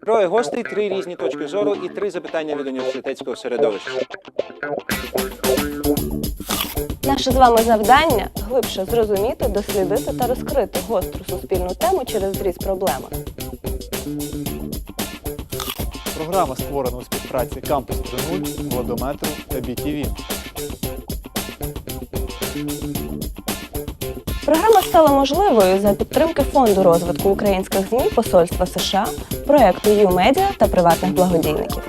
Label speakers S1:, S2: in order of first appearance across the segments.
S1: Троє гостей, три різні точки зору і три запитання від університетського середовища.
S2: Наше з вами завдання глибше зрозуміти, дослідити та розкрити гостру суспільну тему через зріз проблеми.
S3: Програма створена у співпраці Кампус 3.0, Водометру та BTV.
S2: Програма стала можливою за підтримки фонду розвитку українських ЗМІ Посольства США, проекту «Ю-Медіа» та приватних благодійників.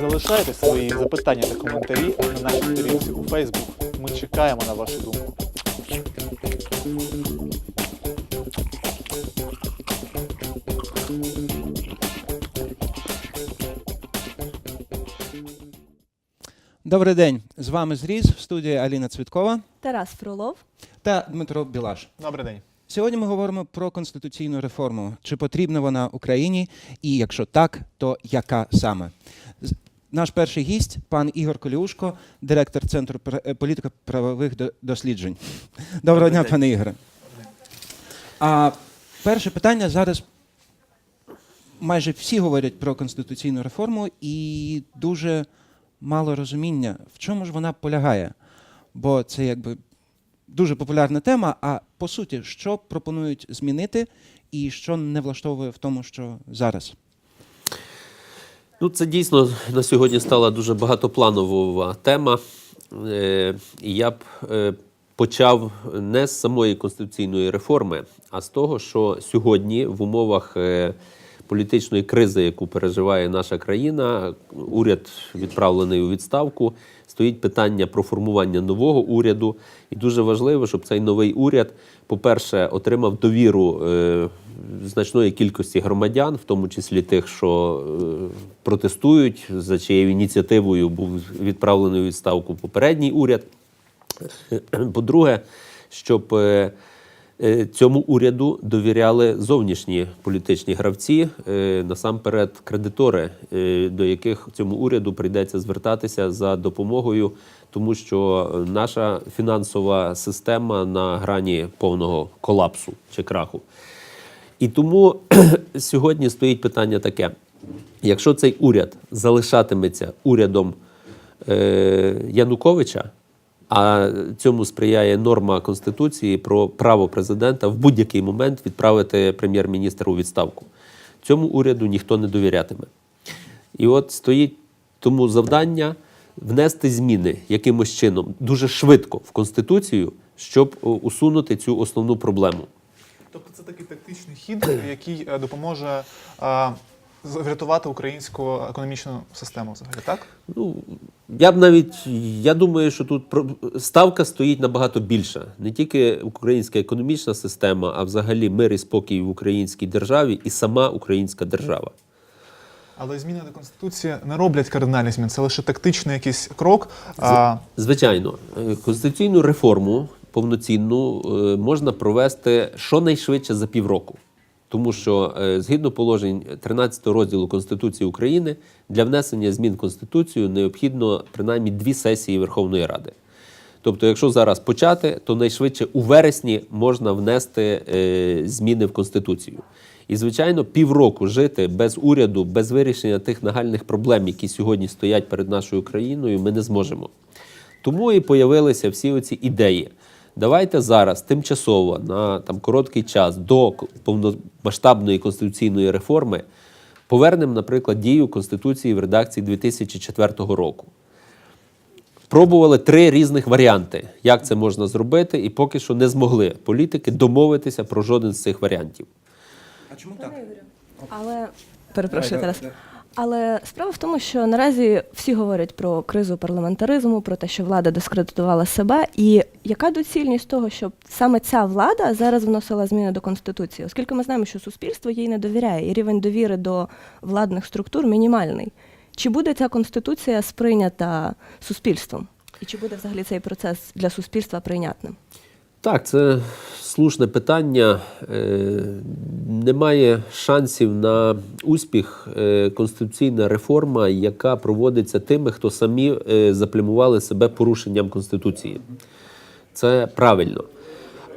S3: Залишайте свої запитання та коментарі на нашій сторінці у Facebook. Ми чекаємо на вашу думку.
S1: Добрий день. З вами Зріз в студії Аліна Цвіткова
S2: Тарас Фролов.
S1: та Дмитро Білаш.
S3: Добрий день.
S1: Сьогодні ми говоримо про конституційну реформу. Чи потрібна вона Україні? І якщо так, то яка саме? Наш перший гість пан Ігор Коліушко, директор Центру е, політико-правових досліджень. Доброго дня, пане Ігоре. А перше питання зараз. Майже всі говорять про конституційну реформу і дуже мало розуміння, в чому ж вона полягає. Бо це якби дуже популярна тема. А по суті, що пропонують змінити, і що не влаштовує в тому, що зараз?
S4: Ну, це дійсно на сьогодні стала дуже багатопланова тема. Е, і Я б е, почав не з самої конституційної реформи, а з того, що сьогодні в умовах е, політичної кризи, яку переживає наша країна, уряд відправлений у відставку. Стоїть питання про формування нового уряду, і дуже важливо, щоб цей новий уряд, по-перше, отримав довіру е, значної кількості громадян, в тому числі тих, що е, протестують, за чиєю ініціативою був відправлений у відставку попередній уряд. По-друге, щоб е, е, цьому уряду довіряли зовнішні політичні гравці, е, насамперед кредитори, е, до яких цьому уряду прийдеться звертатися за допомогою, тому що наша фінансова система на грані повного колапсу чи краху. І тому сьогодні стоїть питання таке: якщо цей уряд залишатиметься урядом е, Януковича, а цьому сприяє норма Конституції про право президента в будь-який момент відправити прем'єр-міністра у відставку, цьому уряду ніхто не довірятиме. І от стоїть тому завдання внести зміни якимось чином дуже швидко в Конституцію, щоб усунути цю основну проблему.
S3: Тобто це такий тактичний хід, який е, допоможе е, врятувати українську економічну систему взагалі, так?
S4: Ну, я б навіть я думаю, що тут ставка стоїть набагато більша. Не тільки українська економічна система, а взагалі мир і спокій в українській державі і сама українська держава.
S3: Але зміни до Конституції не роблять кардинальних змін. Це лише тактичний якийсь крок. А,
S4: Звичайно, е, конституційну реформу повноцінну е, можна провести щонайшвидше за півроку. Тому що е, згідно положень 13 розділу Конституції України для внесення змін в Конституцію необхідно принаймні дві сесії Верховної Ради. Тобто, якщо зараз почати, то найшвидше у вересні можна внести е, зміни в Конституцію. І, звичайно, півроку жити без уряду, без вирішення тих нагальних проблем, які сьогодні стоять перед нашою країною, ми не зможемо. Тому і появилися всі оці ідеї. Давайте зараз тимчасово на там короткий час до повномасштабної конституційної реформи повернемо, наприклад, дію Конституції в редакції 2004 року. Пробували три різних варіанти, як це можна зробити, і поки що не змогли політики домовитися про жоден з цих варіантів.
S1: А чому так?
S2: Але перепрошую
S1: давай.
S2: Але справа в тому, що наразі всі говорять про кризу парламентаризму, про те, що влада дискредитувала себе, і яка доцільність того, щоб саме ця влада зараз вносила зміни до конституції, оскільки ми знаємо, що суспільство їй не довіряє, і рівень довіри до владних структур мінімальний. Чи буде ця конституція сприйнята суспільством? І чи буде взагалі цей процес для суспільства прийнятним?
S4: Так, це слушне питання. Е, Немає шансів на успіх е, конституційна реформа, яка проводиться тими, хто самі е, заплямували себе порушенням Конституції. Це правильно.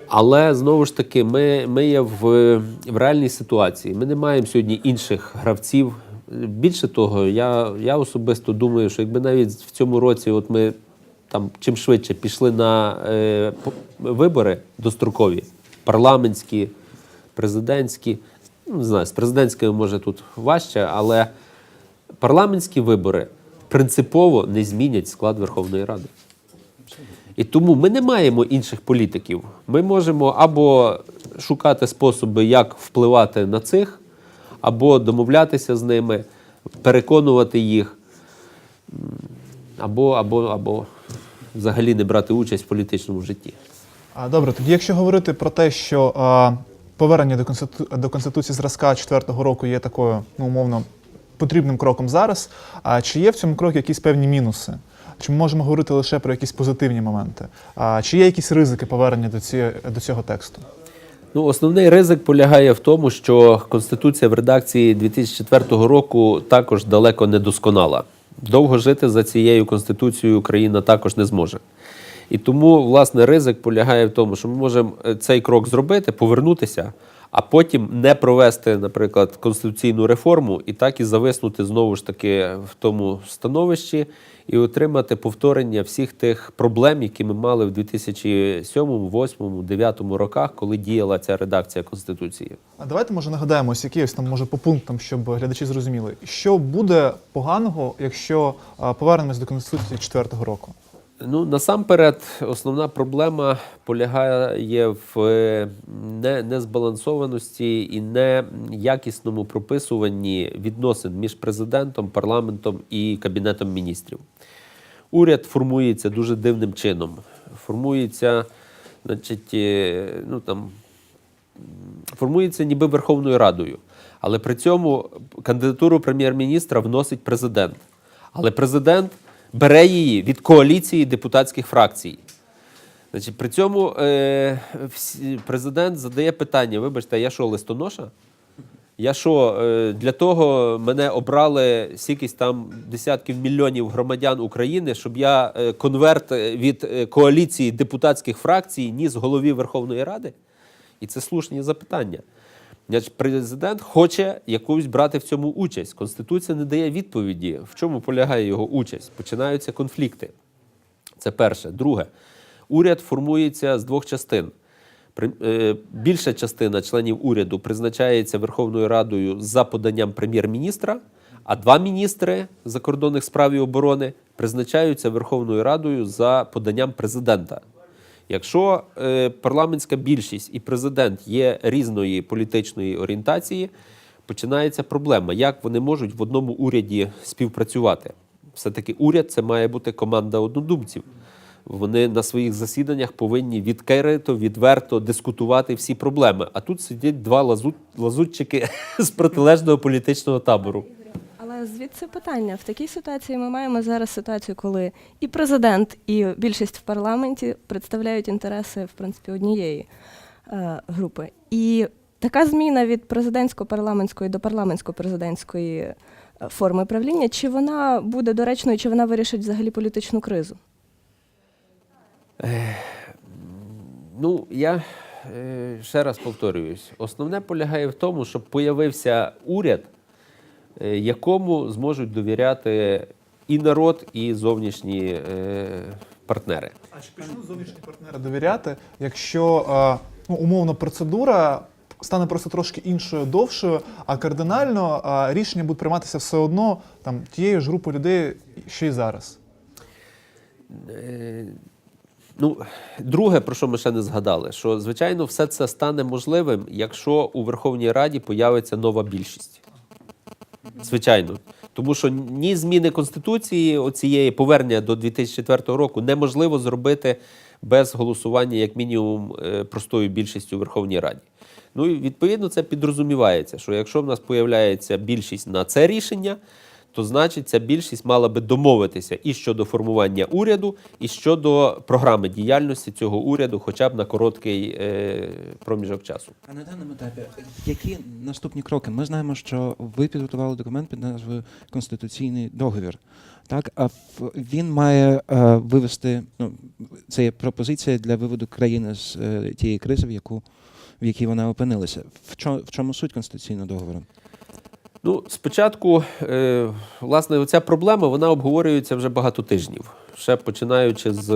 S4: Але знову ж таки, ми, ми є в, в реальній ситуації. Ми не маємо сьогодні інших гравців. Більше того, я, я особисто думаю, що якби навіть в цьому році, от ми там чим швидше пішли на е, вибори дострокові, парламентські, президентські. Ну, не знаю, з президентськими може тут важче, але парламентські вибори принципово не змінять склад Верховної Ради. І тому ми не маємо інших політиків. Ми можемо або шукати способи, як впливати на цих, або домовлятися з ними, переконувати їх, або, або, або взагалі не брати участь в політичному житті.
S3: А, Добре, тоді якщо говорити про те, що а, повернення до, конститу... до Конституції зразка 4-го року є такою, ну, умовно, потрібним кроком зараз, а чи є в цьому кроку якісь певні мінуси? Чи ми можемо говорити лише про якісь позитивні моменти? А, чи є якісь ризики повернення до, ці... до цього тексту?
S4: Ну, основний ризик полягає в тому, що Конституція в редакції 2004 року також далеко не досконала. Довго жити за цією Конституцією Україна також не зможе. І тому, власне, ризик полягає в тому, що ми можемо е, цей крок зробити, повернутися, а потім не провести, наприклад, конституційну реформу і так і зависнути знову ж таки в тому становищі і отримати повторення всіх тих проблем, які ми мали в 2007, 2008, 2009 роках, коли діяла ця редакція Конституції.
S3: А давайте може нагадаємо, ось там може по пунктам, щоб глядачі зрозуміли, що буде поганого, якщо повернемось до Конституції 4-го року.
S4: Ну, насамперед, основна проблема полягає в не, незбалансованості і неякісному прописуванні відносин між президентом, парламентом і кабінетом міністрів. Уряд формується дуже дивним чином. Формується, значить, е, ну там формується ніби Верховною Радою. Але при цьому кандидатуру прем'єр-міністра вносить президент. Але президент бере її від коаліції депутатських фракцій. Значить, при цьому е, президент задає питання: вибачте, я що, листоноша? Я що, е, для того мене обрали стількись там десятків мільйонів громадян України, щоб я е, конверт від е, коаліції депутатських фракцій ніс голові Верховної Ради? І це слушні запитання. Президент хоче якусь брати в цьому участь. Конституція не дає відповіді, в чому полягає його участь. Починаються конфлікти. Це перше. Друге, уряд формується з двох частин. Е, Більша частина членів уряду призначається Верховною Радою за поданням прем'єр-міністра, а два міністри закордонних справ і оборони призначаються Верховною Радою за поданням президента. Якщо е, парламентська більшість і президент є різної політичної орієнтації, починається проблема, як вони можуть в одному уряді співпрацювати. Все-таки уряд це має бути команда однодумців. Вони на своїх засіданнях повинні відкрито, відверто дискутувати всі проблеми. А тут сидять два лазут, лазутчики з протилежного політичного табору.
S2: Але звідси питання. В такій ситуації ми маємо зараз ситуацію, коли і президент, і більшість в парламенті представляють інтереси в принципі однієї е, групи. І така зміна від президентсько-парламентської до парламентсько-президентської е, форми правління, чи вона буде доречною, чи вона вирішить взагалі політичну кризу?
S4: Ну, я е, ще раз повторююсь: основне полягає в тому, щоб появився уряд, якому зможуть довіряти і народ, і зовнішні е, партнери.
S3: А чи почнуть зовнішні партнери довіряти, якщо а, ну, умовно процедура стане просто трошки іншою, довшою, а кардинально а, рішення будуть прийматися все одно там тією ж групою людей, що й зараз?
S4: Е, Ну, друге, про що ми ще не згадали, що звичайно все це стане можливим, якщо у Верховній Раді появиться нова більшість. Звичайно. Тому що ні зміни Конституції, оцієї повернення до 2004 року неможливо зробити без голосування, як мінімум, е, простою більшістю у Верховній Раді. Ну і відповідно це підрозумівається, що якщо в нас появляється більшість на це рішення, то значить ця більшість мала би домовитися і щодо формування уряду, і щодо програми діяльності цього уряду, хоча б на короткий е, проміжок часу.
S1: А на даному етапі, які наступні кроки? Ми знаємо, що ви підготували документ під назвою Конституційний договір. Так, а він має е, вивести, ну, це є пропозиція для виводу країни з е, тієї кризи, в яку в якій вона опинилася. В чому, в чому суть конституційного договору?
S4: Ну, спочатку, е, власне, оця проблема вона обговорюється вже багато тижнів. Ще починаючи з,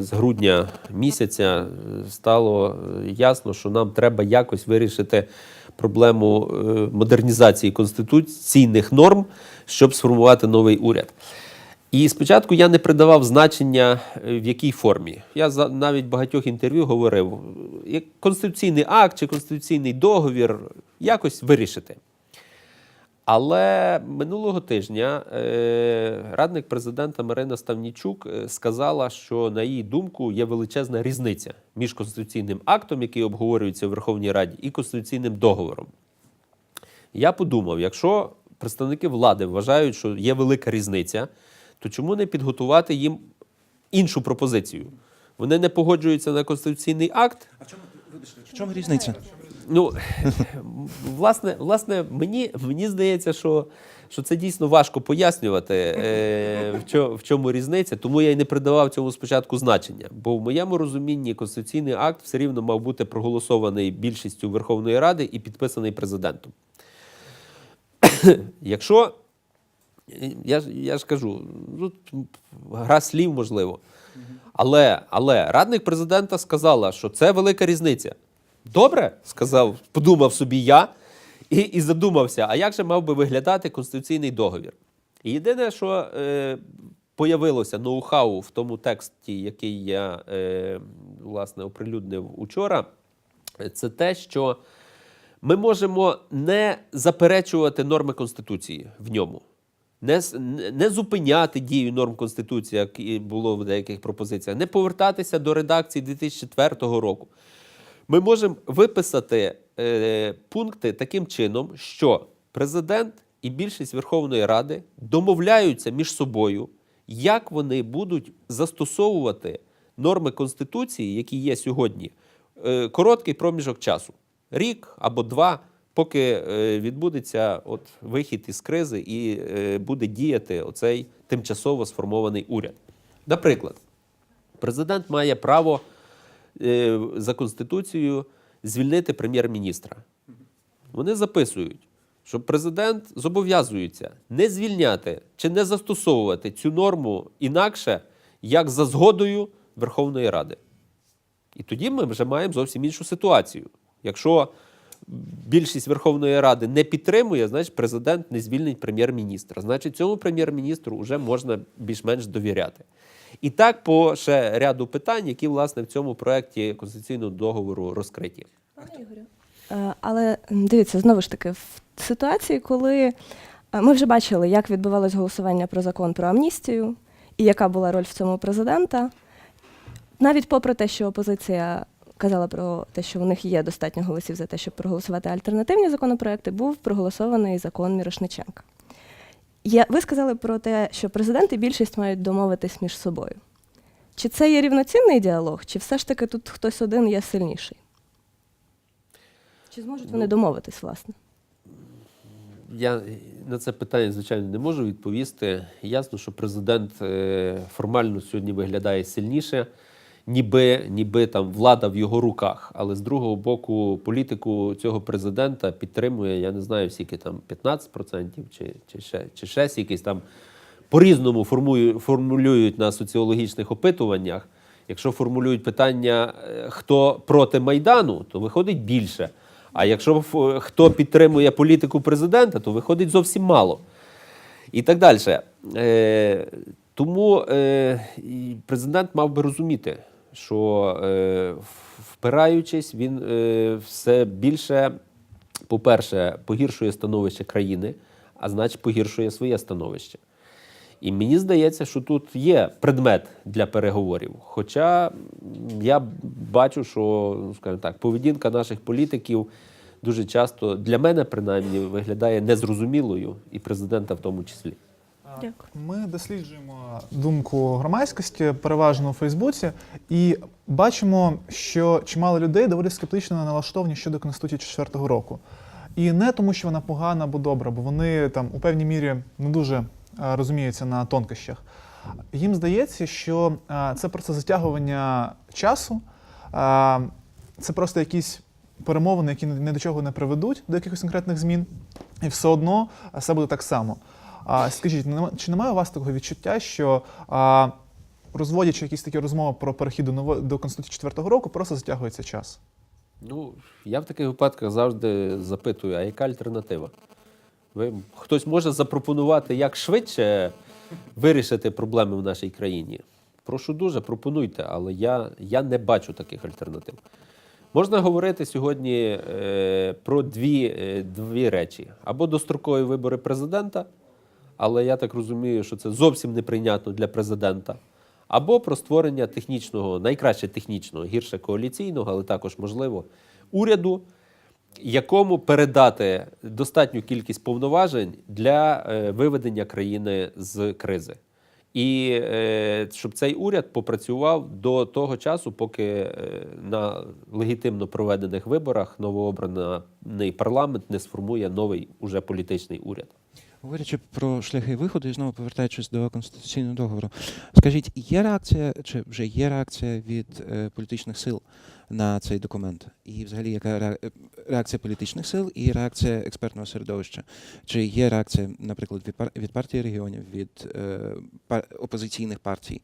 S4: з грудня місяця, е, стало е, ясно, що нам треба якось вирішити проблему модернізації конституційних норм, щоб сформувати новий уряд. І спочатку я не придавав значення, в якій формі. Я за навіть багатьох інтерв'ю говорив, як конституційний акт чи конституційний договір якось вирішити. Але минулого тижня е, радник президента Марина Ставнічук е, сказала, що на її думку є величезна різниця між конституційним актом, який обговорюється в Верховній Раді, і конституційним договором. Я подумав, якщо представники влади вважають, що є велика різниця, то чому не підготувати їм іншу пропозицію? Вони не погоджуються на конституційний акт,
S1: А чому, вибачте, в чому різниця?
S4: Ну, власне, власне, мені, мені здається, що, що це дійсно важко пояснювати, е, в, чо, в чому різниця, тому я й не придавав цьому спочатку значення. Бо в моєму розумінні конституційний акт все рівно мав бути проголосований більшістю Верховної Ради і підписаний президентом. Якщо я, ж- я ж кажу, ну, гра слів можливо. Але, але радник президента сказала, що це велика різниця. Добре, сказав, подумав собі я і, і задумався, а як же мав би виглядати конституційний договір? І єдине, що е, появилося ноу-хау в тому тексті, який я е, власне оприлюднив учора, це те, що ми можемо не заперечувати норми Конституції в ньому, не, не- зупиняти дію норм Конституції, як і було в деяких пропозиціях, не повертатися до редакції 2004 року. Ми можемо виписати е, пункти таким чином, що президент і більшість Верховної Ради домовляються між собою, як вони будуть застосовувати норми Конституції, які є сьогодні, е, короткий проміжок часу рік або два, поки е, відбудеться от вихід із кризи і е, буде діяти оцей тимчасово сформований уряд. Наприклад, президент має право за Конституцією звільнити прем'єр-міністра. Вони записують, що президент зобов'язується не звільняти чи не застосовувати цю норму інакше, як за згодою Верховної Ради. І тоді ми вже маємо зовсім іншу ситуацію. Якщо більшість Верховної Ради не підтримує, значить президент не звільнить прем'єр-міністра. Значить, цьому прем'єр-міністру вже можна більш-менш довіряти. І так по ще ряду питань, які власне в цьому проєкті конституційного договору розкриті.
S2: Е, Але дивіться, знову ж таки, в ситуації, коли е, ми вже бачили, як відбувалось голосування про закон про амністію, і яка була роль в цьому президента, навіть попри те, що опозиція казала про те, що у них є достатньо голосів за те, щоб проголосувати альтернативні законопроекти, був проголосований закон Мірошниченка. Я, ви сказали про те, що президент і більшість мають домовитись між собою. Чи це є рівноцінний діалог, чи все ж таки тут хтось один є сильніший? Чи зможуть вони домовитись, власне?
S4: Я на це питання, звичайно, не можу відповісти. Ясно, що президент е, формально сьогодні виглядає сильніше, ніби, ніби там влада в його руках. Але з другого боку, політику цього президента підтримує, я не знаю, скільки там 15% чи, чи, ще, чи ще якісь там по-різному формулюють на соціологічних опитуваннях. Якщо формулюють питання, е, хто проти Майдану, то виходить більше. А якщо хто підтримує політику президента, то виходить зовсім мало. І так далі. Е, тому е, президент мав би розуміти, що е, впираючись, він е, все більше, по-перше, погіршує становище країни, а значить погіршує своє становище. І мені здається, що тут є предмет для переговорів. Хоча я бачу, що ну, скажімо так, поведінка наших політиків дуже часто для мене принаймні виглядає незрозумілою, і президента в тому числі.
S2: Дякую.
S3: Ми досліджуємо думку громадськості, переважно у Фейсбуці, і бачимо, що чимало людей доволі скептично налаштовані щодо Конституції 4-го року. І не тому, що вона погана або добра, бо вони там у певній мірі не дуже е, розуміються на тонкощах. Їм здається, що е, це просто затягування часу, е, це просто якісь перемовини, які ні до чого не приведуть до якихось конкретних змін, і все одно все буде так само. А скажіть, чи немає у вас такого відчуття, що а, розводячи якісь такі розмови про перехід до ново до Конституції 4-го року, просто затягується час?
S4: Ну, я в таких випадках завжди запитую, а яка альтернатива? Ви, хтось може запропонувати, як швидше вирішити проблеми в нашій країні? Прошу дуже, пропонуйте, але я, я не бачу таких альтернатив. Можна говорити сьогодні е, про дві, е, дві речі: або дострокові вибори президента, але я так розумію, що це зовсім неприйнятно для президента. Або про створення технічного, найкраще технічного, гірше коаліційного, але також можливо, уряду, якому передати достатню кількість повноважень для е, виведення країни з кризи. І е, щоб цей уряд попрацював до того часу, поки е, на легітимно проведених виборах новообраний парламент не сформує новий уже політичний уряд.
S1: Говорячи про шляхи виходу і знову повертаючись до конституційного договору, скажіть, є реакція чи вже є реакція від е, політичних сил на цей документ? І взагалі яка е, реакція політичних сил і реакція експертного середовища? Чи є реакція, наприклад, від, пар- від партії регіонів, від е, пар- опозиційних партій?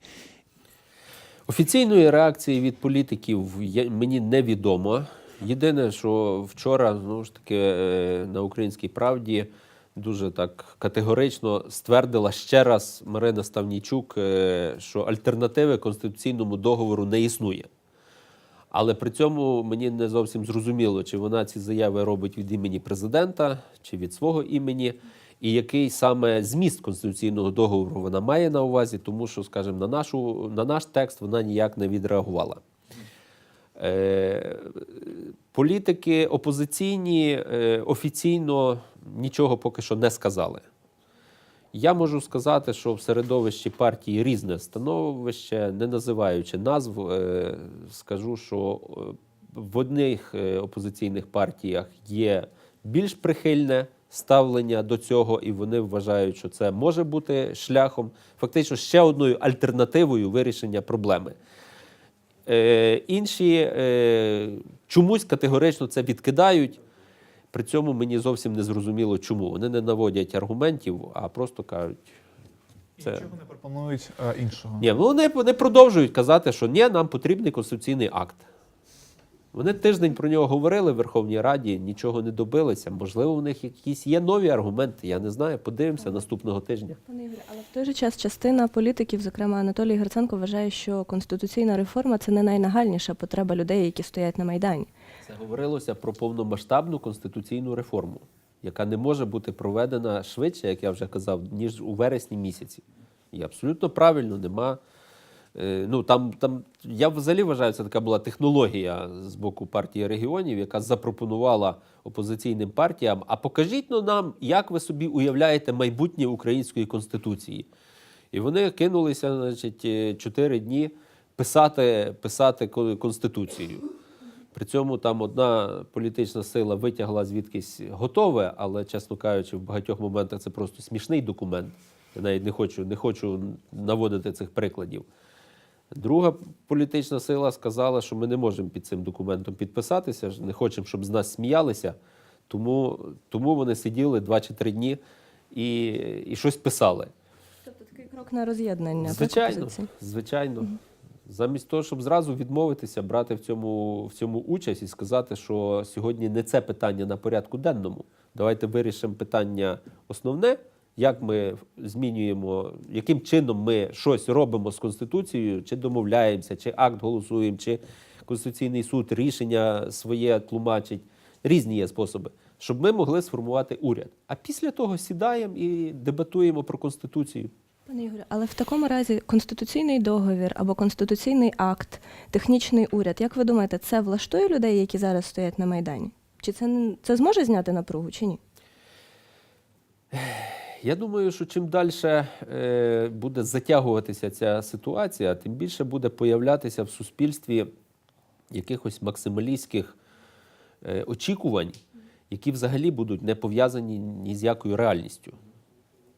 S4: Офіційної реакції від політиків мені невідомо. Єдине, що вчора знову ж таки е, на українській правді дуже так категорично ствердила ще раз Марина Ставнійчук, е, що альтернативи конституційному договору не існує. Але при цьому мені не зовсім зрозуміло, чи вона ці заяви робить від імені президента, чи від свого імені, і який саме зміст конституційного договору вона має на увазі, тому що, скажімо, на, нашу, на наш текст вона ніяк не відреагувала. Е, політики опозиційні е, офіційно нічого поки що не сказали. Я можу сказати, що в середовищі партії різне становище, не називаючи назв, е, скажу, що в одних опозиційних партіях є більш прихильне ставлення до цього, і вони вважають, що це може бути шляхом, фактично ще одною альтернативою вирішення проблеми. Е, інші е, чомусь категорично це відкидають. При цьому мені зовсім не зрозуміло, чому. Вони не наводять аргументів, а просто кажуть. Це...
S3: Нічого не пропонують а, іншого.
S4: Ні, ну вони, вони продовжують казати, що ні, нам потрібний конституційний акт. Вони тиждень про нього говорили в Верховній Раді, нічого не добилися. Можливо, у них якісь є нові аргументи. Я не знаю. Подивимося наступного тижня.
S2: Пане Ігорі, але в той же час частина політиків, зокрема Анатолій Гриценко, вважає, що конституційна реформа це не найнагальніша потреба людей, які стоять на майдані.
S4: Це говорилося про повномасштабну конституційну реформу, яка не може бути проведена швидше, як я вже казав, ніж у вересні місяці. І абсолютно правильно, нема. Е, Ну, там, там, я взагалі вважаю, це така була технологія з боку партії регіонів, яка запропонувала опозиційним партіям: а покажіть ну, нам, як ви собі уявляєте майбутнє української конституції. І вони кинулися, значить, е, чотири дні писати, писати конституцію. При цьому там одна політична сила витягла звідкись готове, але, чесно кажучи, в багатьох моментах це просто смішний документ. Я навіть не хочу, не хочу наводити цих прикладів. Друга політична сила сказала, що ми не можемо під цим документом підписатися, не хочемо, щоб з нас сміялися. Тому, тому вони сиділи два чи три дні і, і щось писали.
S2: Тобто такий крок на роз'єднання так,
S4: Звичайно, звичайно. Замість того, щоб зразу відмовитися, брати в цьому, в цьому участь і сказати, що сьогодні не це питання на порядку денному. Давайте вирішимо питання основне, як ми змінюємо, яким чином ми щось робимо з Конституцією, чи домовляємося, чи акт голосуємо, чи Конституційний суд рішення своє тлумачить. Різні є способи, щоб ми могли сформувати уряд. А після того сідаємо і дебатуємо про Конституцію.
S2: Пане Ігорю, але в такому разі конституційний договір або конституційний акт, технічний уряд, як ви думаєте, це влаштує людей, які зараз стоять на майдані? Чи це, це зможе зняти напругу, чи ні?
S4: Я думаю, що чим далі е, буде затягуватися ця ситуація, тим більше буде появлятися в суспільстві якихось максималістських е, очікувань, які взагалі будуть не пов'язані ні з якою реальністю.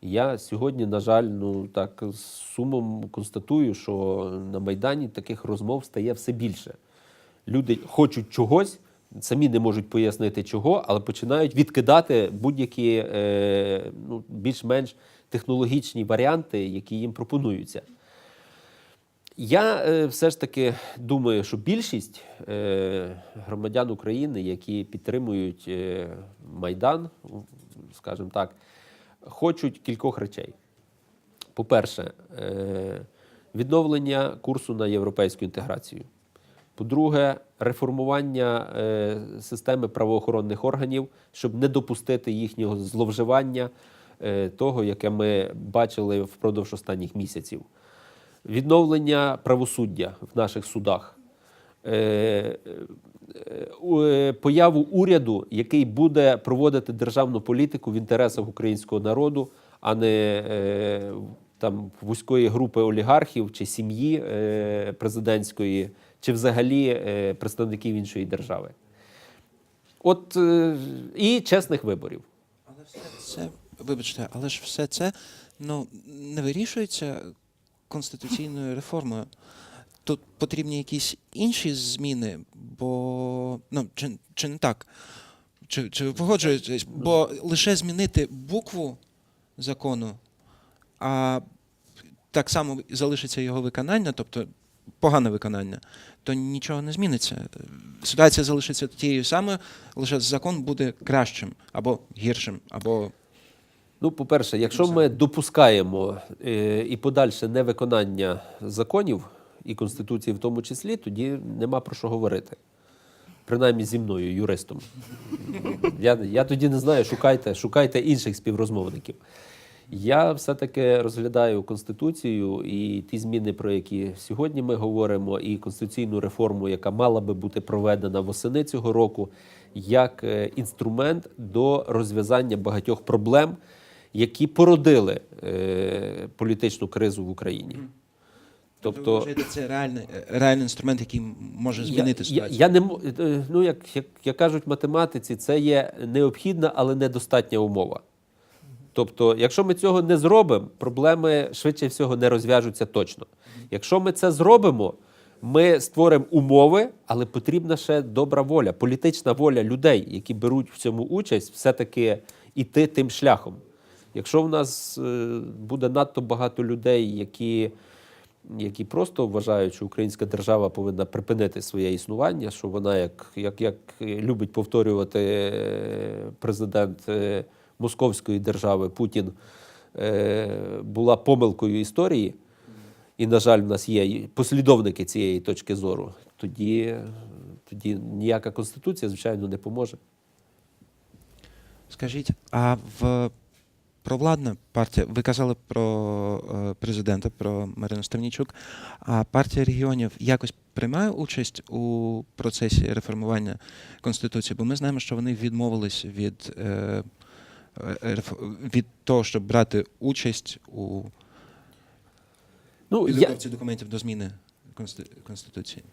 S4: Я сьогодні, на жаль, ну так з сумом констатую, що на Майдані таких розмов стає все більше. Люди хочуть чогось, самі не можуть пояснити чого, але починають відкидати будь-які е, ну, більш-менш технологічні варіанти, які їм пропонуються. Я е, все ж таки думаю, що більшість е, громадян України, які підтримують Майдан, скажімо так, хочуть кількох речей. По-перше, відновлення курсу на європейську інтеграцію. По-друге, реформування е, системи правоохоронних органів, щоб не допустити їхнього зловживання, е, того, яке ми бачили впродовж останніх місяців. Відновлення правосуддя в наших судах. Е, Появу уряду, який буде проводити державну політику в інтересах українського народу, а не там вузької групи олігархів чи сім'ї президентської, чи взагалі е, представників іншої держави. От е, і чесних виборів.
S1: Але все це, вибачте, але ж все це ну, не вирішується конституційною реформою. Тут потрібні якісь інші зміни, бо ну, чи, чи не так? Чи, чи ви погоджуєтесь? Бо лише змінити букву закону, а так само залишиться його виконання, тобто погане виконання, то нічого не зміниться. Ситуація залишиться тією самою, лише закон буде кращим або гіршим, або
S4: Ну, по-перше, якщо ми допускаємо е, і подальше невиконання законів і Конституції в тому числі, тоді нема про що говорити. Принаймні зі мною, юристом. Я, я тоді не знаю, шукайте, шукайте інших співрозмовників. Я все-таки розглядаю Конституцію і ті зміни, про які сьогодні ми говоримо, і конституційну реформу, яка мала би бути проведена восени цього року, як е, інструмент до розв'язання багатьох проблем, які породили е, політичну кризу в Україні.
S1: Тобто, ви вважаєте, це реальний, реальний інструмент, який може змінити
S4: я,
S1: ситуацію.
S4: Я, я не е, ну, як, як, як кажуть математиці, це є необхідна, але недостатня умова. Тобто, якщо ми цього не зробимо, проблеми швидше всього не розв'яжуться точно. Якщо ми це зробимо, ми створимо умови, але потрібна ще добра воля, політична воля людей, які беруть в цьому участь, все-таки іти тим шляхом. Якщо в нас е, буде надто багато людей, які, які просто вважають, що українська держава повинна припинити своє існування, що вона, як, як, як любить повторювати е, президент е, Московської держави Путін, е, була помилкою історії, і, на жаль, в нас є послідовники цієї точки зору, тоді, тоді ніяка конституція, звичайно, не поможе.
S1: Скажіть, а в провладна партія, ви казали про е, президента, про Марину Ставнічук, а партія регіонів якось приймає участь у процесі реформування Конституції? Бо ми знаємо, що вони відмовились від, е, від того, щоб брати участь у
S4: Ну, я,
S1: документів до зміни Конституції.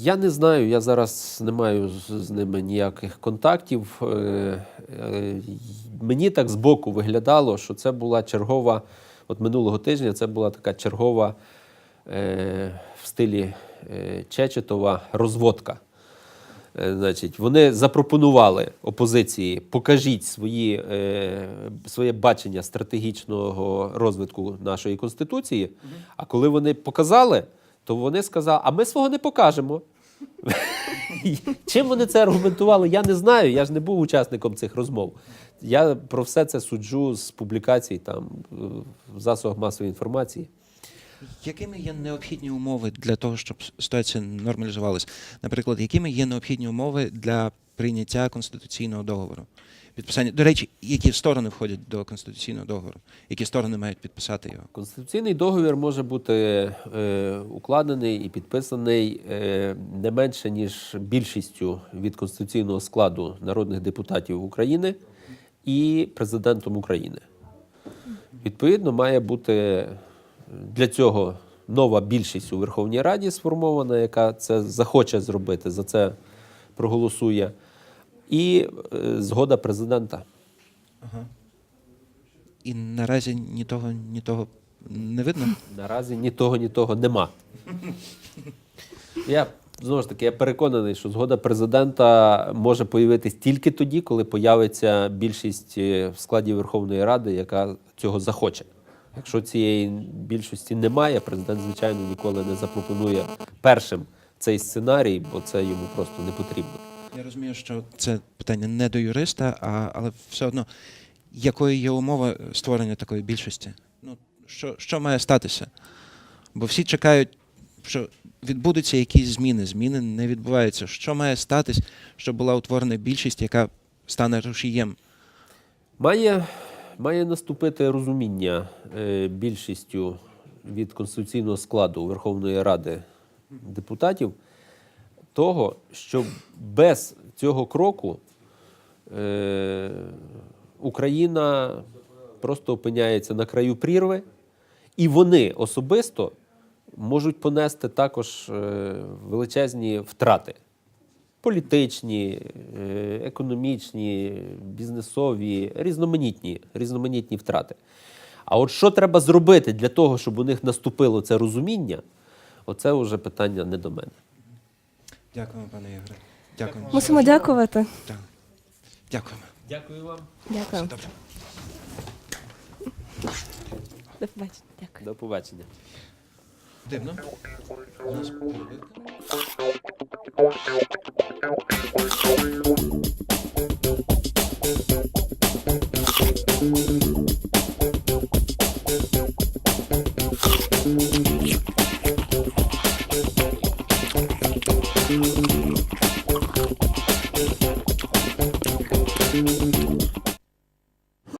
S4: Я не знаю, я зараз не маю з, з ними ніяких контактів. Е, е, мені так збоку виглядало, що це була чергова, от минулого тижня це була така чергова е, в стилі е, Чечетова розводка. Е, Значить, вони запропонували опозиції, покажіть свої, е, своє бачення стратегічного розвитку нашої конституції. А коли вони показали, то вони сказали: а ми свого не покажемо. Чим вони це аргументували, я не знаю. Я ж не був учасником цих розмов. Я про все це суджу з публікацій там в засобах масової інформації.
S1: Якими є необхідні умови для того, щоб ситуація нормалізувалась? Наприклад, якими є необхідні умови для прийняття конституційного договору? Підписання, до речі, які сторони входять до конституційного договору, які сторони мають підписати його?
S4: Конституційний договір може бути е, укладений і підписаний е, не менше ніж більшістю від конституційного складу народних депутатів України і президентом України. Відповідно, має бути для цього нова більшість у Верховній Раді сформована, яка це захоче зробити, за це проголосує, і е, згода президента.
S1: І наразі ні того, ні того не видно.
S4: Наразі ні того, ні того нема. Я знову ж таки я переконаний, що згода президента може появитись тільки тоді, коли появиться більшість е, в складі Верховної Ради, яка цього захоче. Якщо цієї більшості немає, президент, звичайно, ніколи не запропонує першим цей сценарій, бо це йому просто не потрібно.
S1: Я розумію, що це питання не до юриста, а, але все одно, якою є умова створення такої більшості? Ну, що, що має статися? Бо всі чекають, що відбудуться якісь зміни. Зміни не відбуваються. Що має статись, щоб була утворена більшість, яка стане рушієм?
S4: Має, має наступити розуміння е, більшістю від конституційного складу Верховної Ради депутатів того, що без цього кроку е, Україна просто опиняється на краю прірви, і вони особисто можуть понести також е, величезні втрати політичні, е, економічні, бізнесові, різноманітні, різноманітні втрати. А от що треба зробити для того, щоб у них наступило це розуміння, оце вже питання не до мене.
S1: Дякуємо, пане Ігоре. Дякуємо.
S2: Мусимо дякувати.
S1: Так. Дякуємо.
S4: Дякую вам.
S2: Дякую.
S1: Добре.
S2: До побачення. Дякую.
S4: До побачення.
S1: Дивно. У нас перебивка.